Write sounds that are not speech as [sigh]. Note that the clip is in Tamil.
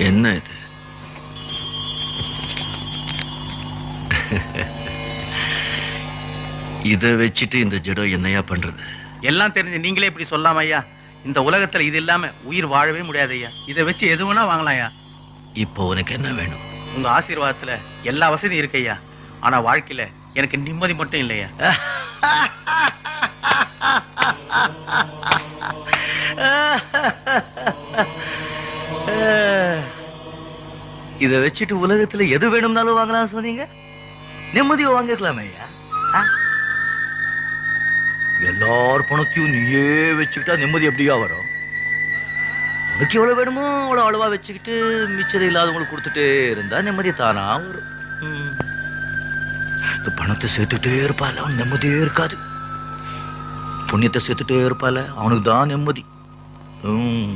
என்ன இது? இதை வச்சுட்டு இந்த ஜடம் என்னையா பண்றது? எல்லாம் தெரிஞ்சு நீங்களே இப்படி சொல்லாம ஐயா இந்த உலகத்துல இது இல்லாம உயிர் வாழவே முடியாது ஐயா. இதை வச்சு எது வேணா வாங்கலாம் ஐயா. இப்போ உனக்கு என்ன வேணும்? உங்க ஆசீர்வாதத்துல எல்லா வசதியும் இருக்கு ஐயா. ஆனா வாழ்க்கையில எனக்கு நிம்மதி மட்டும் இல்லையா [laughs] இதை வச்சுட்டு உலகத்துல எது வேணும்னாலும் வாங்கலாம் சொன்னீங்க? நிம்மதியை வாங்கிக்கலாமே ஐயா. ஆ? எல்லார் பணத்தையும் நீயே வச்சுக்கிட்டா நிம்மதி எப்படியா வரும்? உனக்கு எவ்வளவு வேணுமோ அவ்வளவு அளவா வச்சுக்கிட்டு மிச்சதை இல்லாதவங்களுக்கு கொடுத்துட்டே இருந்தா நிம்மதி தானா வரும். ம். இந்த பணத்தை சேர்த்துட்டே இருப்பால அவன் நிம்மதியே இருக்காது. புண்ணியத்தை சேர்த்துட்டே இருப்பால அவனுக்கு தான் நிம்மதி. ம்.